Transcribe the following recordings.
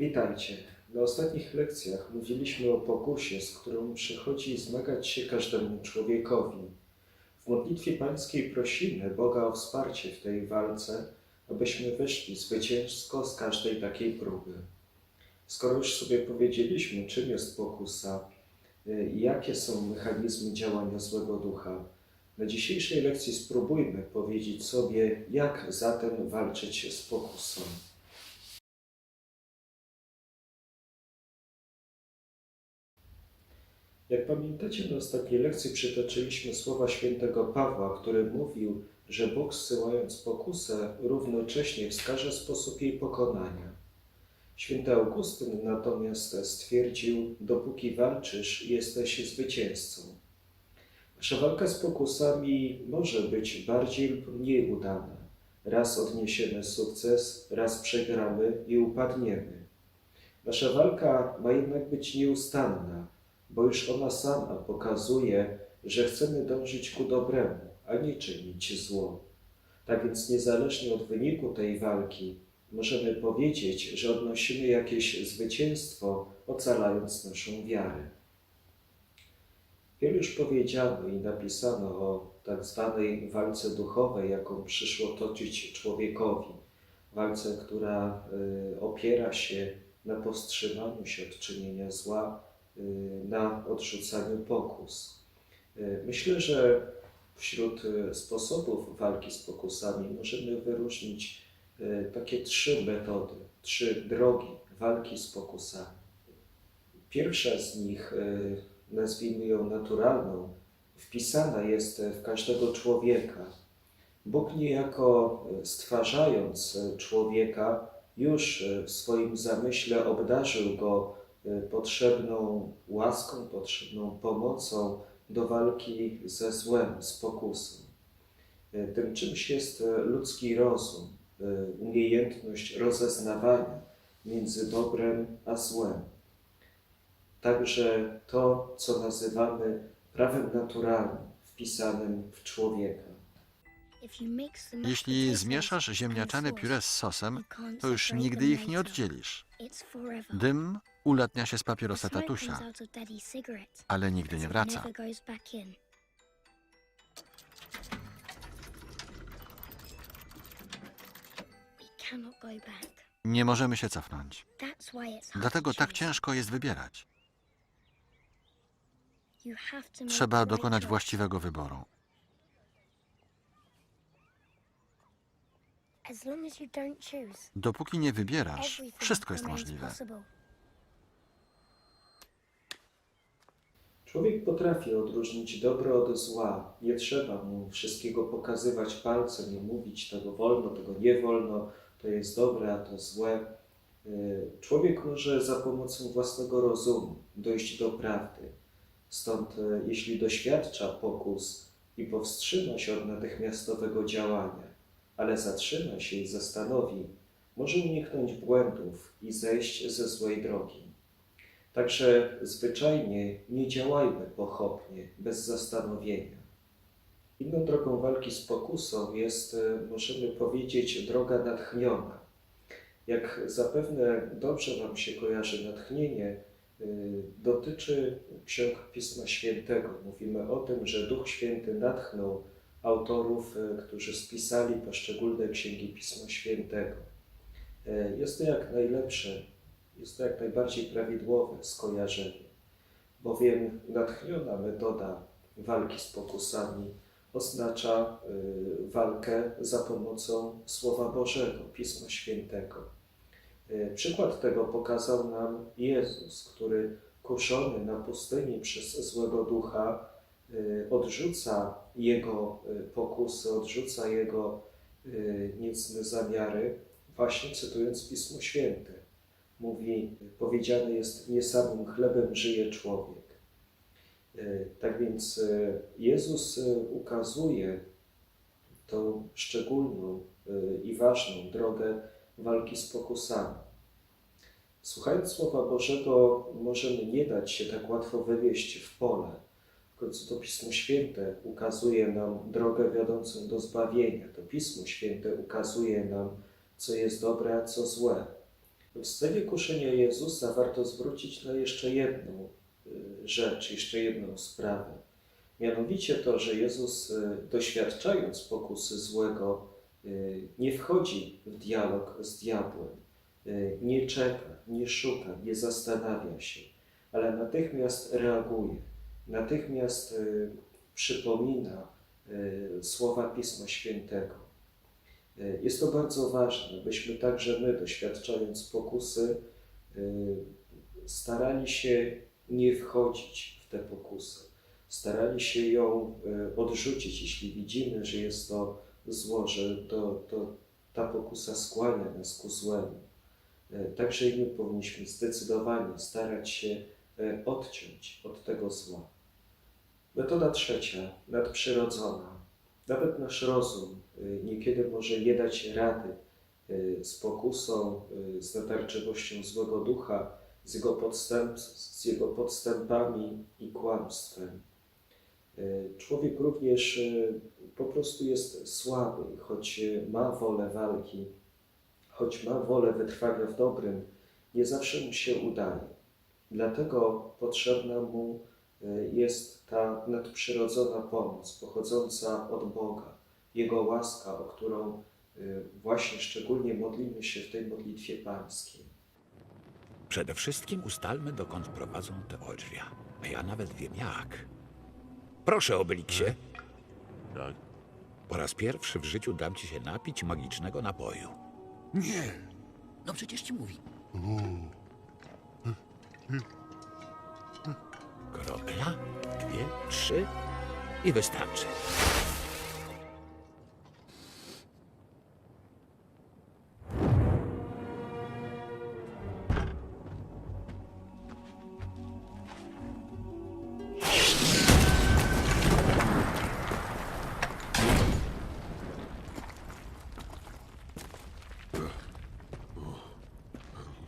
Witajcie. Na ostatnich lekcjach mówiliśmy o pokusie, z którą przychodzi zmagać się każdemu człowiekowi. W modlitwie pańskiej prosimy Boga o wsparcie w tej walce, abyśmy wyszli zwycięsko z każdej takiej próby. Skoro już sobie powiedzieliśmy, czym jest pokusa y, i jakie są mechanizmy działania złego ducha, na dzisiejszej lekcji spróbujmy powiedzieć sobie, jak zatem walczyć z pokusą. Jak pamiętacie, na ostatniej lekcji przytoczyliśmy słowa świętego Pawła, który mówił, że Bóg zsyłając pokusę równocześnie wskaże sposób jej pokonania. Święty Augustyn natomiast stwierdził, dopóki walczysz, jesteś zwycięzcą. Nasza walka z pokusami może być bardziej lub mniej udana. Raz odniesiemy sukces, raz przegramy i upadniemy. Nasza walka ma jednak być nieustanna, bo już ona sama pokazuje, że chcemy dążyć ku dobremu, a nie czynić zło. Tak więc niezależnie od wyniku tej walki, możemy powiedzieć, że odnosimy jakieś zwycięstwo, ocalając naszą wiarę. Wiele już powiedziano i napisano o tak zwanej walce duchowej, jaką przyszło toczyć człowiekowi. Walce, która y, opiera się na powstrzymaniu się od czynienia zła, na odrzucaniu pokus. Y, Myślę, że wśród y, sposobów walki z pokusami możemy wyróżnić y, takie trzy metody, trzy drogi walki z pokusami. Pierwsza z nich, y, nazwijmy ją naturalną, wpisana jest w każdego człowieka. Bóg niejako y, stwarzając y, człowieka, już y, w swoim zamyśle obdarzył go y, potrzebną łaską, potrzebną pomocą do walki ze złem, z pokusą. Y, Tym czymś jest y, ludzki rozum, y, umiejętność rozeznawania między dobrem a złem. Także to, co nazywamy prawem naturalnym, wpisanym w człowieka. Jeśli zmieszasz ziemniaczane pióre z sosem, to już nigdy ich nie oddzielisz. Dym ulatnia się z papierosa tatusia, ale nigdy nie wraca. Nie możemy się cofnąć. Dlatego tak ciężko jest wybierać. Trzeba dokonać właściwego wyboru. Dopóki nie wybierasz, wszystko jest możliwe. Człowiek potrafi odróżnić dobro od zła. Nie trzeba mu wszystkiego pokazywać palcem i mówić tego wolno, tego nie wolno, to jest dobre, a to złe. Y, Człowiek może za pomocą własnego rozumu dojść do prawdy. Stąd, y, jeśli doświadcza pokus i powstrzyma się od natychmiastowego działania, ale zatrzyma się i zastanowi, może uniknąć błędów i zejść ze złej drogi. Także zwyczajnie nie działajmy pochopnie, bez zastanowienia. Inną drogą walki z pokusą jest, e, możemy powiedzieć, droga natchniona. Jak zapewne dobrze Wam się kojarzy natchnienie, y, dotyczy ksiąg Pisma Świętego. Mówimy o tym, że Duch Święty natchnął autorów, y, którzy spisali poszczególne księgi Pisma Świętego. E, Jest to jak najlepsze, jest to jak najbardziej prawidłowe skojarzenie, bowiem natchniona metoda walki z pokusami oznacza y, walkę za pomocą Słowa Bożego, Pisma Świętego. Przykład tego pokazał nam Jezus, który kuszony na pustyni przez złego ducha odrzuca jego y, pokusy, odrzuca jego y, niecne zamiary, właśnie cytując Pismo Święte. Mówi, powiedziane jest, nie samym chlebem żyje człowiek. Y, Tak więc y, Jezus y, ukazuje tą szczególną y, i ważną drogę walki z pokusami. Słuchając Słowa Bożego, możemy nie dać się tak łatwo wywieźć w pole. Końcu to Pismo Święte ukazuje nam drogę wiodącą do zbawienia. To Pismo Święte ukazuje nam, co jest dobre, a co złe. W scenie kuszenia Jezusa warto zwrócić na jeszcze jedną y, rzecz, jeszcze jedną sprawę. Mianowicie to, że Jezus, y, doświadczając pokusy złego, y, nie wchodzi w dialog z diabłem, nie czeka, nie szuka, nie zastanawia się, ale natychmiast reaguje, natychmiast y, przypomina y, słowa Pisma Świętego. Y, Jest to bardzo ważne, byśmy także my, doświadczając pokusy, starali się nie wchodzić w tę pokusę. Starali się ją odrzucić, jeśli widzimy, że jest to zło, że to, to ta pokusa skłania nas ku złemu. Także i my powinniśmy zdecydowanie starać się odciąć od tego zła. Metoda trzecia, nadprzyrodzona. Nawet nasz rozum y, niekiedy może nie dać rady y, z pokusą, y, z natarczywością złego ducha, z jego, podstęp, z jego podstępami i kłamstwem. Człowiek również po prostu jest słaby, choć ma wolę walki, choć ma wolę wytrwania w dobrym, nie zawsze mu się udaje. Dlatego potrzebna mu jest ta nadprzyrodzona pomoc pochodząca od Boga, Jego łaska, o którą y, właśnie szczególnie modlimy się w tej modlitwie pańskiej. Przede wszystkim ustalmy, dokąd prowadzą te odrzwia. A ja nawet wiem jak. Proszę, Obeliksie. Tak? Po raz pierwszy w życiu dam ci się napić magicznego napoju. Nie! No przecież ci mówi. Kropla, trzy i wystarczy.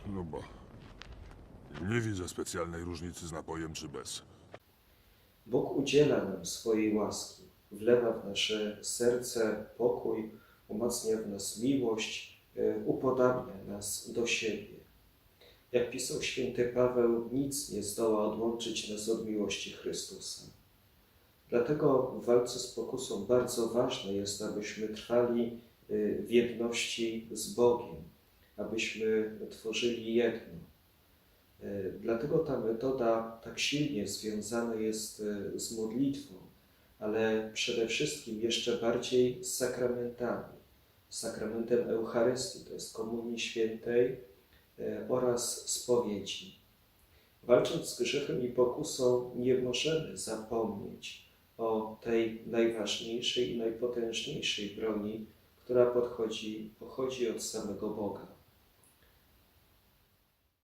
No bo... Nie widzę specjalnej różnicy z napojem czy bez. Bóg udziela nam swojej łaski, wlewa w nasze serce pokój, umacnia w nas miłość, y, upodabnia nas do siebie. Jak pisał święty Paweł, nic nie zdoła odłączyć nas od miłości Chrystusa. Dlatego w walce z pokusą bardzo ważne jest, abyśmy trwali y, w jedności z Bogiem, abyśmy tworzyli jedno. E, Dlatego ta metoda tak silnie związana jest e, z modlitwą, ale przede wszystkim jeszcze bardziej z sakramentami. Sakramentem Eucharystii, to jest Komunii Świętej e, oraz spowiedzi. Walcząc z grzechem i pokusą, nie możemy zapomnieć o tej najważniejszej i najpotężniejszej broni, która podchodzi, pochodzi od samego Boga.